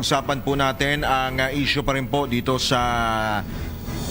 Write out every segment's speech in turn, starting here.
pag-usapan po natin ang uh, issue pa rin po dito sa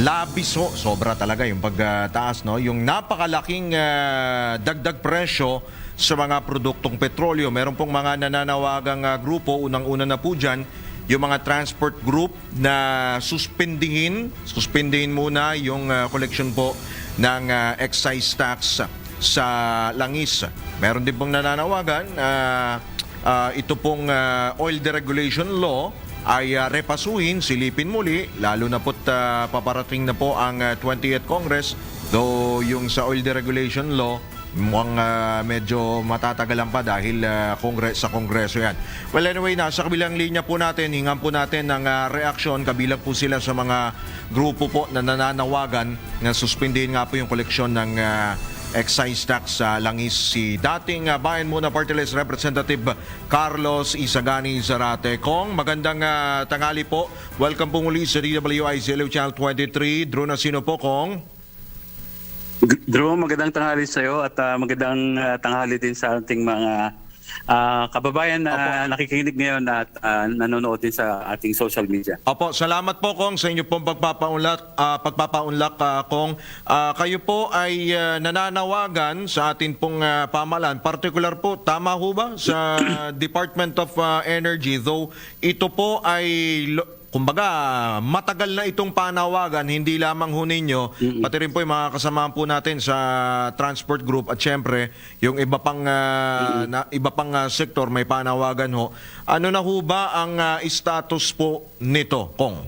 labis ho. Sobra talaga yung pagtaas, no? Yung napakalaking ah, dagdag presyo sa mga produktong petrolyo. Meron pong mga nananawagang ah, grupo, unang-una na po dyan, yung mga transport group na suspindihin, suspindihin muna yung ah, collection po ng ah, excise tax sa langis. Meron din pong nananawagan, ah, ah, ito pong ah, oil deregulation law ay ah, repasuhin, silipin muli, lalo na po't ah, paparating na po ang ah, 20th Congress, though yung sa oil deregulation law, mukhang ah, medyo matatagalan pa dahil ah, kongres sa kongreso yan. Well anyway, nasa kabilang linya po natin, hingan po natin ng ah, reaksyon, kabilang po sila sa mga grupo po na nananawagan na suspindihin nga po yung koleksyon ng ah, excise tax sa langis si dating uh, Bayan Muna Party List Representative Carlos Isagani Zarate. Kong, magandang ah, tanghali po. Welcome po muli sa DWI Zelo Channel 23. Drew Nasino po, Kong. Drew, magandang tanghali sa iyo at ah, magandang ah, tanghali din sa ating mga ah, kababayan na nakikinig ngayon at ah, nanonood din sa ating social media. Opo, salamat po Kong sa inyo pong pagpapaunlak, ah, pagpapaunlak ah, Kong. Ah, kayo po ay ah, nananawagan sa atin pong ah, pamalan. Particular po, tama ho ba sa Department of ah, Energy? Though ito po ay, kumbaga, matagal na itong panawagan, hindi lamang ho ninyo, pati rin po yung mga kasamahan po natin sa transport group at syempre, yung iba pang, ah, na, iba pang ah, sektor may panawagan ho. Ano na ho ba ang ah, status po nito, Kong?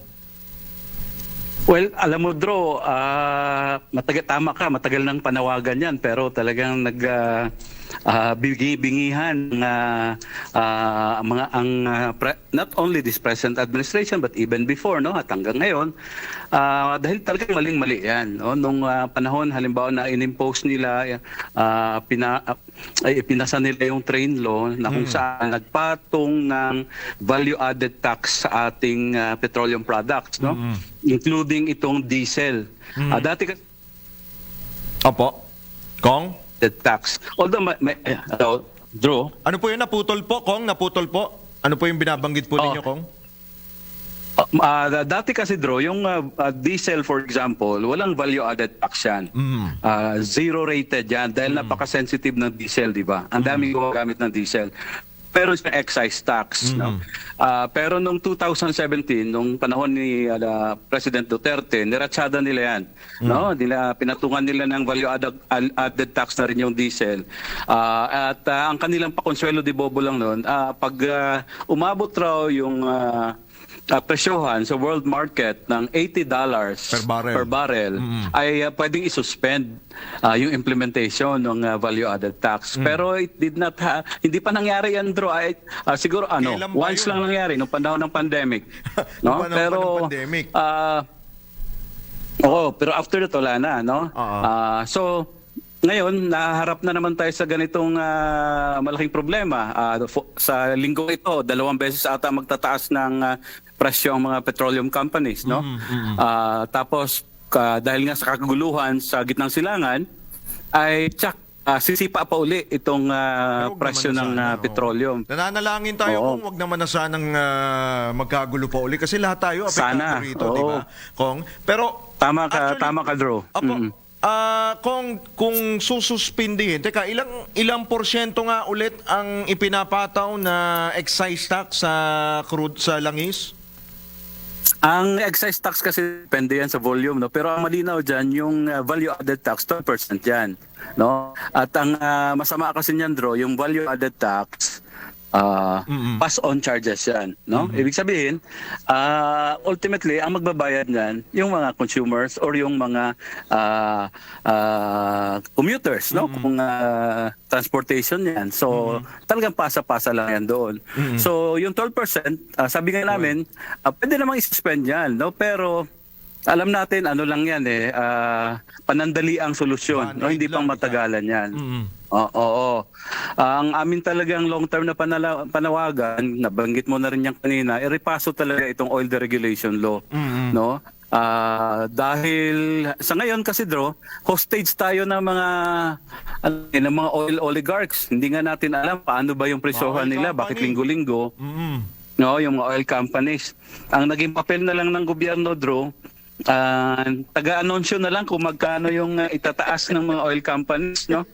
Well, alam mo Drew, ah, matagal, tama ka, matagal nang panawagan yan pero talagang nag ah, ah, bingi-bingihan ng ah, ah, ang mga ang ah, pre- not only this present administration but even before no? At hanggang ngayon ah, dahil talagang maling-mali yan no? Nung ah, panahon halimbawa na inimpose nila ah, pina ah, ay pinasa nila yung train law na kung saan nagpatong ng value added tax sa ating ah, petroleum products no? Including itong diesel. Ah, dati kasi Opo. Kong? The tax although may, may eh, hello, Drew Ano po yun? Naputol po, Kong? Naputol po? Ano po yung binabanggit po Oh. ninyo, Kong? Uh, uh, dati kasi draw, yung uh, uh, diesel for example, walang value added tax yan. Mm. Uh, zero rated yan dahil napaka-sensitive ng diesel, di ba? Ang daming gumagamit ng diesel. Pero sa excise tax, no? Uh, pero nung 2017, nung panahon ni uh, President Duterte, niratsada nila yan, no? Nila pinatungan nila ng value added, added tax na rin yung diesel. Uh, at uh, ang kanilang pakonsuelo de bobo lang noon, uh, pag uh, umabot raw yung uh, uh, presyohan sa world market ng $80 Per barrel. barrel, ay uh, pwedeng isuspend uh, yung implementation ng uh, value added tax. Pero it did not ha- hindi pa nangyari yan bro. Ay, uh, siguro ano, Kailan once yun? lang nangyari nung panahon ng pandemic. No? Pero ng pandemic. ah, Oo, pero after that wala na, no? Oo. Ah, so ngayon, naharap na naman tayo sa ganitong ah, malaking problema. Fo- sa linggo ito, dalawang beses ata magtataas ng ah, presyo ang mga petroleum companies, no? Ah, tapos ka- dahil nga sa kaguluhan sa gitnang silangan, ay tsak, ah, sisipa pa uli itong wag presyo ng sana, oo. petroleum. Nananalangin tayo Oo. kung wag naman na sanang ah, magkagulo pa uli kasi lahat tayo apektado rito, di ba? Kong, pero Tama ka, actually- tama ka, Drew. Apo, Mm. ah, kung kung sususpindihin, teka, ilang ilang porsyento nga ulit ang ipinapataw na excise tax sa crude sa langis? Ang excise tax kasi depende yan sa volume, no? Pero ang malinaw dyan, yung uh, value added tax, 12% yan, no? At ang uh, masama kasi niyan, Dro, yung value added tax, uh, pass on charges yan, no? Ibig sabihin, uh, ultimately, ang magbabayad niyan, yung mga consumers or yung mga uh, uh, commuters, no? Kung uh, transportation yan. So, talagang pasa-pasa lang yan doon. So, yung 12%, uh, sabi nga namin, uh, pwede namang isuspend yan, no? Pero, alam natin, ano lang yan eh, ah, panandali ang solusyon, no? Hindi pang matagalan yan. Mm. Oo, oo. Ang amin talagang long-term na panala- panawagan, nabanggit mo na rin yan kanina, irepaso talaga itong oil deregulation law. No? Ah, dahil sa ngayon kasi bro, hostage tayo ng mga ano, eh, ng mga oil oligarchs. Hindi nga natin alam paano ba yung presyohan nila, bakit company. linggo-linggo. Mm. no, yung mga oil companies. Ang naging papel na lang ng gobyerno, Drew, ah, taga-anunsyo na lang kung magkano yung ah, itataas ng mga oil companies, no?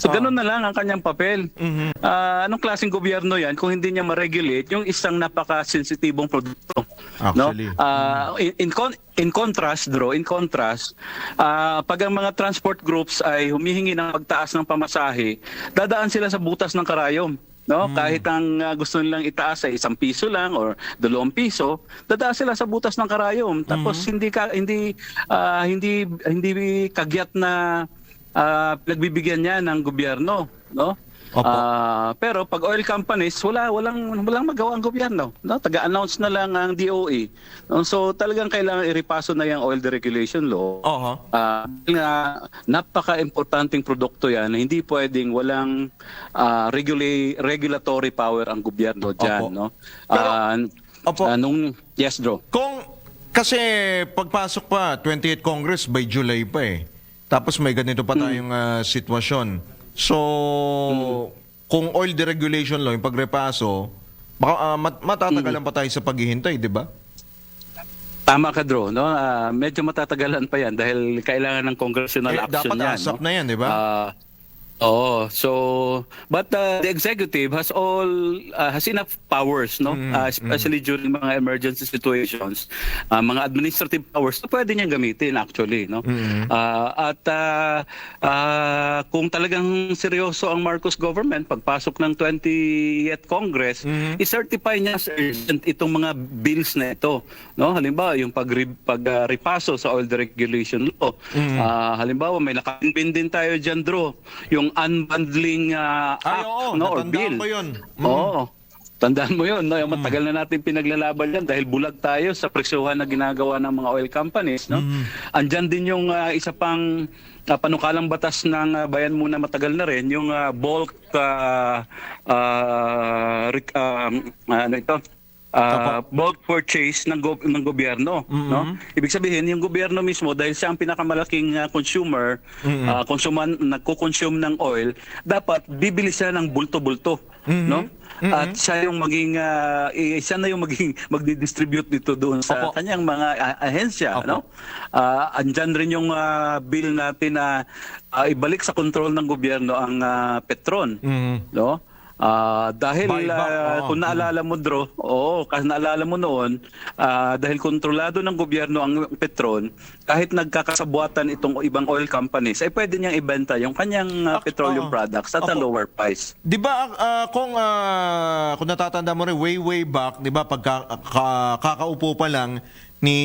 So ganun na lang ang kanyang papel. Ah, anong klaseng gobyerno 'yan kung hindi niya ma-regulate yung isang napaka-sensitibong produkto? Actually. No? Ah, in, in, con- in contrast, Drew, in contrast, ah, pag ang mga transport groups ay humihingi ng pagtaas ng pamasahe, dadaan sila sa butas ng karayom. No, kahit ang ah, gusto nilang itaas ay isang piso lang or dalawang piso, dadaan sila sa butas ng karayom. Tapos hindi ka hindi ah, hindi hindi kagyat na ah, pinagbibigyan niya ng gobyerno, no? Opo. Ah, pero pag oil companies, wala walang walang magawa ang gobyerno. No? Taga-announce na lang ang DOE. No? So talagang kailangan iripaso na yung oil deregulation law. Oho. Ah, nga, napaka-importanting produkto 'yan na hindi pwedeng walang ah, regula- regulatory power ang gobyerno diyan, Opo. no? Pero- Ah, Opo. ah, nung yes, Bro. Kung kasi pagpasok pa 28 Congress by July pa eh. Tapos may ganito pa tayong ah, sitwasyon. So kung oil deregulation law yung pagrepaso, baka ah, mat- matatagalan pa tayo sa paghihintay, 'di ba? Tama ka, Bro, no? Ah, medyo matatagalan pa 'yan dahil kailangan ng congressional Eh, action dapat yan. ASAP no? na yan, di ba? Ah, Oo. So, but uh, the executive has all uh, has enough powers, no? Mm, Uh, especially during mga emergency situations, uh, mga administrative powers na pwede niyang gamitin actually, no? Mm-hmm. Uh, at uh, uh, kung talagang seryoso ang Marcos government pagpasok ng 20th Congress, Mm-hmm. i-certify niya as urgent itong mga bills na ito, no? Halimbawa, yung pag pag uh, repaso sa oil deregulation law. Mm-hmm. Ah, halimbawa, may nakainbin din tayo diyan, Drew, yung unbundling ah, Ay, act, oo, no, or bill. ko yun. Mm. Oo. Tandaan mo yun, no? Yung matagal na natin pinaglalaban yan dahil bulag tayo sa presyuhan na ginagawa ng mga oil companies. No? Andyan din yung ah, isa pang ah, panukalang batas ng ah, bayan muna matagal na rin, yung ah, bulk ah, ah, rec- um, ano ito, ah, bulk purchase ng, go- ng gobyerno. No? Ibig sabihin, yung gobyerno mismo, dahil siya ang pinakamalaking ah, consumer, ah, konsuman, nagko-consume ng oil, dapat bibili siya ng bulto-bulto. No? At siya yung maging eh, siya na yung maging magdi-distribute nito doon sa Opo. kanyang mga ah, ahensya, Opo. no? Ah, andyan rin yung ah, bill natin na ah, ibalik sa kontrol ng gobyerno ang ah, Petron, Mhm. no? Ah, dahil Buyback, ah, oo. kung naalala mo Dro, oo, kasi naalala mo noon, ah, dahil kontrolado ng gobyerno ang Petron, kahit nagkakasabuatan itong ibang oil companies, ay pwede niyang ibenta yung kanyang Ak- petroleum oo. products at a Opo. lower price. 'Di ba ah, kung ah, kung natatanda mo rin way way back, 'di ba pagka ka- kakaupo pa lang ni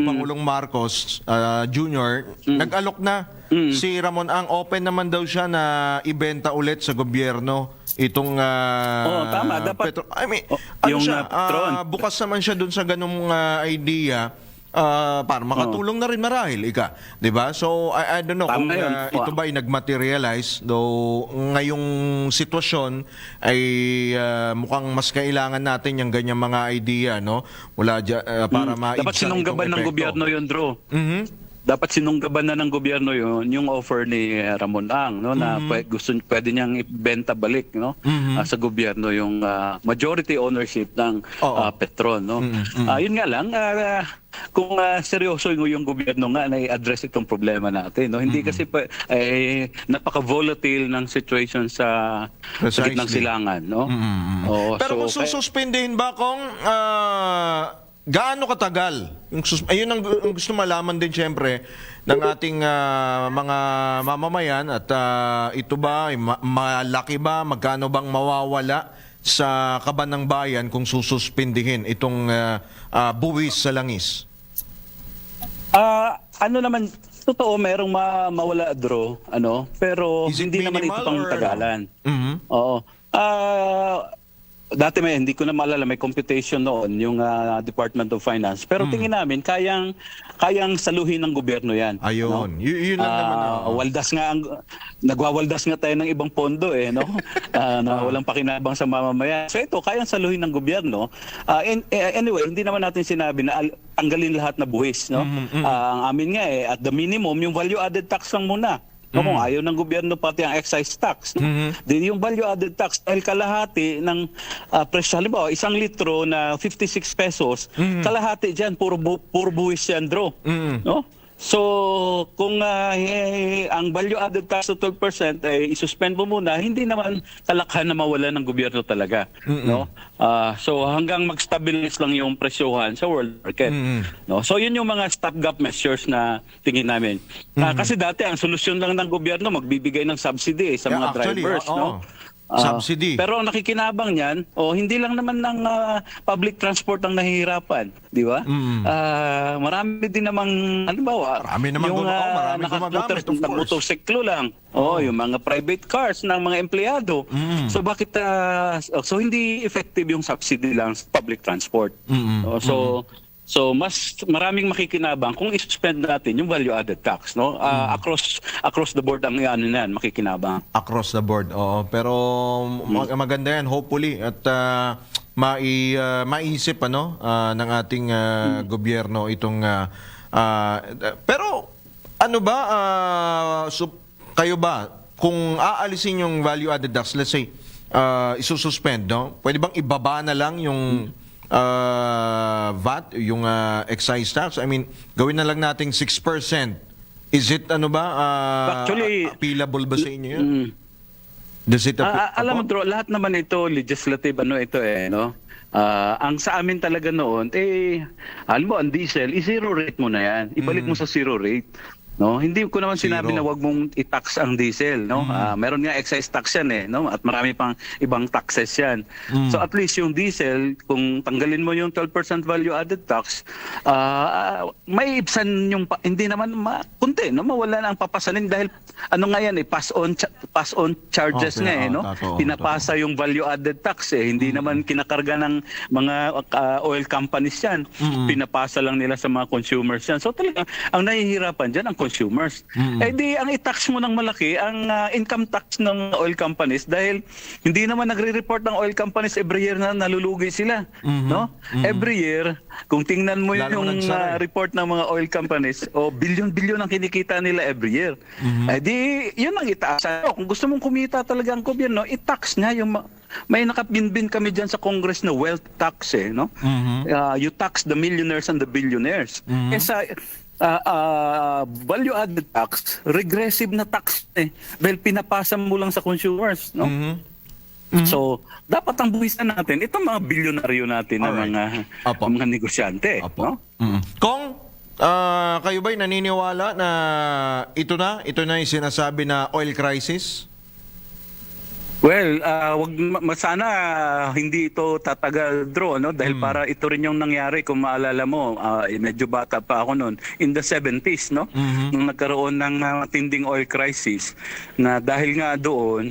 Pangulong Marcos ah, Jr. nag-alok na si Ramon ang open naman daw siya na ibenta ulit sa gobyerno itong ah, Oo, tama. Dapat- petro- I mean, Oh, ano yung, siya, ah, Petron. ah, bukas naman siya dun sa ganung ah, idea ah, para makatulong na rin marahil ika, 'di ba? So I, I don't know Tama kung yun. ah, ito ba ay nagmaterialize though ngayong sitwasyon ay ah, mukhang mas kailangan natin yung ganyang mga idea no mula dya- ah, para ma Dapat sinunggaban ng gobyerno yun, Dro. Mhm. Dapat sinunggaban na ng gobyerno yun yung offer ni Ramon Ang no na pwe- gusto pwede niyang ibenta balik no ah, sa gobyerno yung ah, majority ownership ng Oo. ah, Petron no. Ah, yun nga lang ah, kung ah, seryoso yung, yung gobyerno nga na i-address itong problema natin no. Hindi kasi pa, eh, napaka-volatile ng situation sa sa gitnang silangan no. Oo, Pero kung so, kaya- sususpindihin ba kung ah, gaano katagal? Yung sus- ayun ang, ang gusto malaman din siyempre ng ating ah, mga mamamayan at ah, ito ba ay ma- malaki ba magkano bang mawawala sa kaban ng bayan kung sususpindihin itong ah, ah, buwis sa langis? Ah, ano naman totoo merong ma- mawala draw ano pero Is it hindi naman ito minimal pang or- tagalan. Mhm. Oo. Ah, dati may hindi ko na maalala may computation noon yung ah, Department of Finance. Pero tingin namin kayang kayang saluhin ng gobyerno 'yan. Ayun. no? Y- yun lang naman. Ah, oh. waldas nga ang nagwawaldas nga tayo ng ibang pondo eh no Ah, na walang pakinabang sa mamamayan so ito kayang saluhin ng gobyerno Ah, in- eh, anyway hindi naman natin sinabi na al- tanggalin lahat na buwis no Mm-hmm, Ah, ang amin nga eh at the minimum yung value added tax lang muna No, kung ayaw ng gobyerno pati ang excise tax. No? Di yung value added tax dahil kalahati ng ah, presyo halimbawa isang litro na 56 pesos, kalahati diyan puro bu- puro buwis yan, Dro. No? So, kung ah, eh, ang value added tax of 12% ay isuspend mo muna, hindi naman kalakhan na mawala ng gobyerno talaga, no? Ah, so hanggang mag-stabilize lang yung presyohan sa world market, no? So yun yung mga stopgap measures na tingin namin. Ah, kasi dati ang solusyon lang ng gobyerno magbibigay ng subsidy eh, sa Yeah, mga actually, drivers, oo. no? Ah, Subsidy. pero ang nakikinabang niyan, oh, hindi lang naman ng ah, public transport ang nahihirapan, di ba? Ah, marami din namang halimbawa, Marami naman yung gum- oh, ah, marami gumagamit, naka-motor- of course. nag-motorsiklo lang. Oh, yung mga private cars ng mga empleyado. Mm. So bakit ah, so hindi effective yung subsidy lang sa public transport. Mm-mm. Oh, so So mas maraming makikinabang kung i-suspend natin yung value added tax, no? Ah, across across the board ang ano yan, makikinabang. across the board. Oo, pero mag- maganda 'yan hopefully at ah, mai ah, maisip ano ah, ng ating ah, gobyerno itong ah, ah, pero ano ba ah, so, kayo ba kung aalisin yung value added tax let's say uh, isususpend no pwede bang ibaba na lang yung ah, VAT yung ah, excise tax I mean gawin na lang nating 6% is it ano ba ah, Actually, appealable ba sa inyo yun? Mm. Does it Ah, ah, alam mo? Dro, lahat naman ito legislative ano ito eh, no? Ah, ang sa amin talaga noon, eh, alam mo, ang diesel, i-zero rate mo na yan. Ibalik mo sa zero rate. No, hindi ko naman sinabi Mm. Zero. Mm. na wag mong i-tax ang diesel, no? Ah, meron nga excise tax yan eh, no? At marami pang ibang taxes yan. Mm. So at least yung diesel, kung tanggalin mo yung 12% value added tax, ah, ah, may ibsan yung hindi naman ma, kunti, no? Mawala na ang papasanin dahil ano nga yan eh, pass on pass on charges Okay, nga eh, no? totoo, Pinapasa yung value added tax eh, hindi naman kinakarga ng mga ah, oil companies yan. Pinapasa lang nila sa mga consumers yan. So talaga ang nahihirapan diyan ang consumers. Eh di ang i-tax mo ng malaki ang ah, income tax ng oil companies dahil hindi naman nagre-report ng oil companies every year na nalulugi sila, no? Every year kung tingnan mo Lalo yung eh. report ng mga oil companies, o bilyon-bilyon ang kinikita nila every year. Eh di, yun ang itaas. O, Kung gusto mong kumita talaga ang gobyerno, i-tax niya yung ma- may nakabinbin kami dyan sa Congress na wealth tax eh, no? Ah, you tax the millionaires and the billionaires. Eh sa ah, ah, value added tax, regressive na tax eh. Dahil pinapasa mo lang sa consumers, no? So, dapat ang buwisan natin, itong mga bilyonaryo natin na mga, Apo. mga negosyante, Apo. no? Mm. Kung ah, kayo ba'y naniniwala na ito na, ito na yung sinasabi na oil crisis? Well, ah, wag sana hindi ito tatagal draw no? Dahil para ito rin yung nangyari kung maalala mo, eh, medyo bata pa ako noon in the 70s no. Nung nagkaroon ng ah, matinding oil crisis na dahil nga doon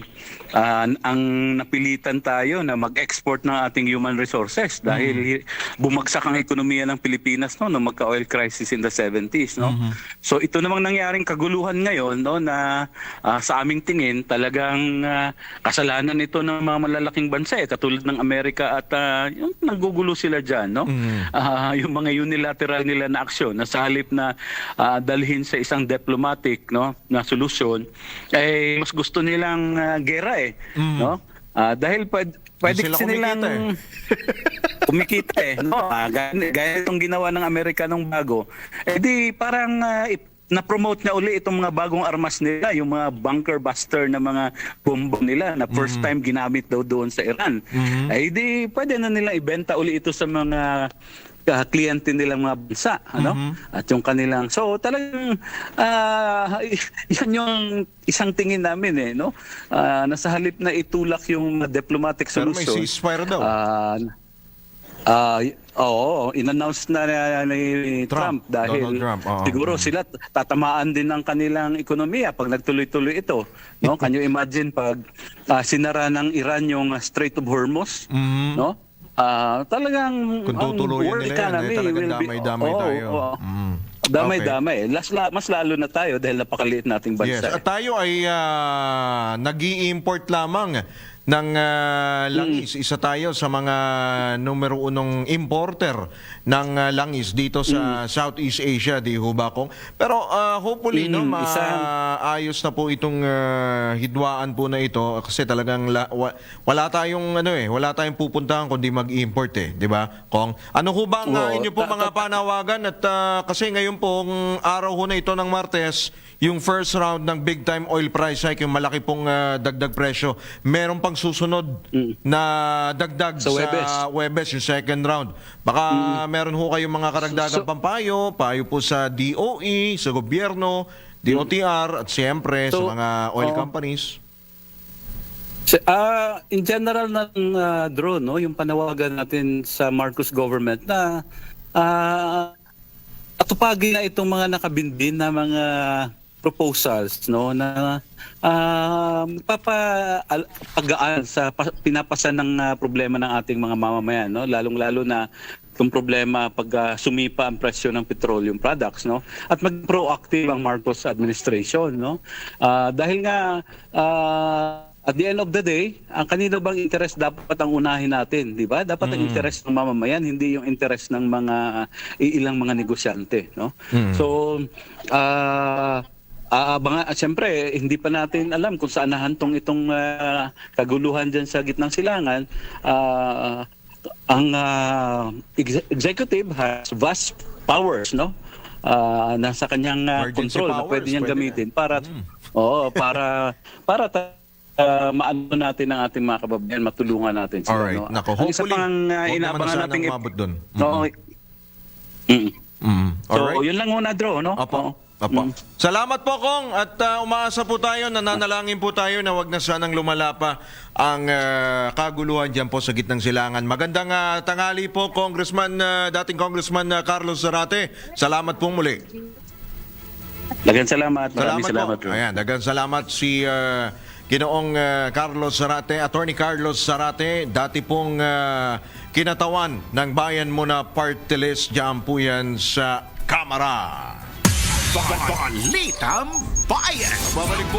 ah, ang napilitan tayo na mag-export ng ating human resources dahil hi- bumagsak ang ekonomiya ng Pilipinas no? Nung magka-oil crisis in the 70s no. So ito namang nangyaring kaguluhan ngayon no? Na ah, sa aming tingin talagang ah, kasalanan ito ng mga malalaking bansa eh, katulad ng Amerika at ah, yung nanggugulo sila diyan no. Ah, yung mga unilateral nila na aksyon na sa halip na ah, dalhin sa isang diplomatic no na solusyon eh mas gusto nilang ah, gera eh no. Ah, dahil pwede, pwede sila kasi nilang kumikita eh. kumikita eh. No? Ah, gaya, gaya itong ginawa ng Amerika nung bago. Eh di parang ip- na-promote na uli itong mga bagong armas nila, yung mga bunker buster na mga bombo nila na first time ginamit daw doon sa Iran. Eh di pwede na nila ibenta uli ito sa mga uh, kliyente nilang mga bansa ano? At yung kanilang so talagang ah, yan yung isang tingin namin eh no? Ah, nasa halip na itulak yung diplomatic Pero may solution. ceasefire daw. Ah, ah, oo, in-announce na ni Trump, Trump, dahil Donald Trump, oo. siguro sila tatamaan din ng kanilang ekonomiya pag nagtuloy-tuloy ito. No? Can you imagine pag ah, sinara ng Iran yung ah, Strait of Hormuz? Mhm. No? Ah, talagang Kung ang world nila yan, eh, economy talagang will be- damay-damay Oo, tayo. oo. Mm. Damay-damay. Las, la- mas lalo na tayo dahil napakaliit nating Yes, bansa. at tayo ay ah, nag-i-import lamang ng ah, langis. Isa tayo sa mga numero unong importer ng ah, langis dito sa Southeast Asia, di ho ba kong? Pero ah, hopefully no, Mm, isa- maayos na po itong ah, hidwaan po na ito kasi talagang la- wa- wala tayong ano eh, wala tayong pupuntahan kundi mag-import eh, di ba? Kong ano ho ba ang Oo, inyo po mga panawagan at ah, kasi ngayon pong araw ho na ito ng Martes, yung first round ng big time oil price hike, yung malaki pong ah, dagdag presyo, meron pang susunod na dagdag Sa Webes. Webes, yung second round. Baka meron ho kayong mga karagdagang So- pampayo, payo po sa DOE, sa gobyerno, DOTR, at siyempre sa So, mga oil oo. companies. Ah, in general ng ah, drone, no, yung panawagan natin sa Marcos government na ah, atupagin na itong mga nakabinbin na mga proposals no na ah, papa pagaan sa pa- pinapasan ng ah, problema ng ating mga mamamayan no? Lalong-lalo na itong problema pag ah, sumipa ang presyo ng petroleum products no? At mag proactive ang Marcos administration no? Ah, dahil nga ah, at the end of the day, ang kanino bang interest dapat ang unahin natin, di ba? Dapat ang interest ng mamamayan, hindi yung interest ng mga iilang mga negosyante, no? So, ah Aabangan, uh, siyempre, hindi pa natin alam kung saan nahantong itong ah, kaguluhan dyan sa gitnang silangan. Ah, ang ah, ex- executive has vast powers, no? Ah, nasa kanyang ah, Emergency control na powers, pwede niyang pwede gamitin para oo, para para ta- ah, maano natin ang ating mga kababayan, matulungan natin sila. Alright. no? Nako, Ang isa pang ah, naman inaabangan sanang nating umabot dun. Oo. Mm. Mm. So, Alright. yun lang muna, Dro, no? Opo. Oo. Opo. Mm. Salamat po, Kong. At uh, umaasa po tayo, nananalangin po tayo na wag na sanang lumala pa ang uh, kaguluhan dyan po sa gitnang silangan. Magandang uh, tanghali po, Congressman, uh, dating Congressman uh, Carlos Zarate. Salamat po muli. Dagan salamat. Maraming salamat, po. Dro. Ayan, dagang salamat si uh, Ginoong uh, Carlos Zarate, Attorney Carlos Zarate, dati pong uh, kinatawan ng bayan mo na party list dyan po yan sa Kamara. Balitang Bayan! Babalik po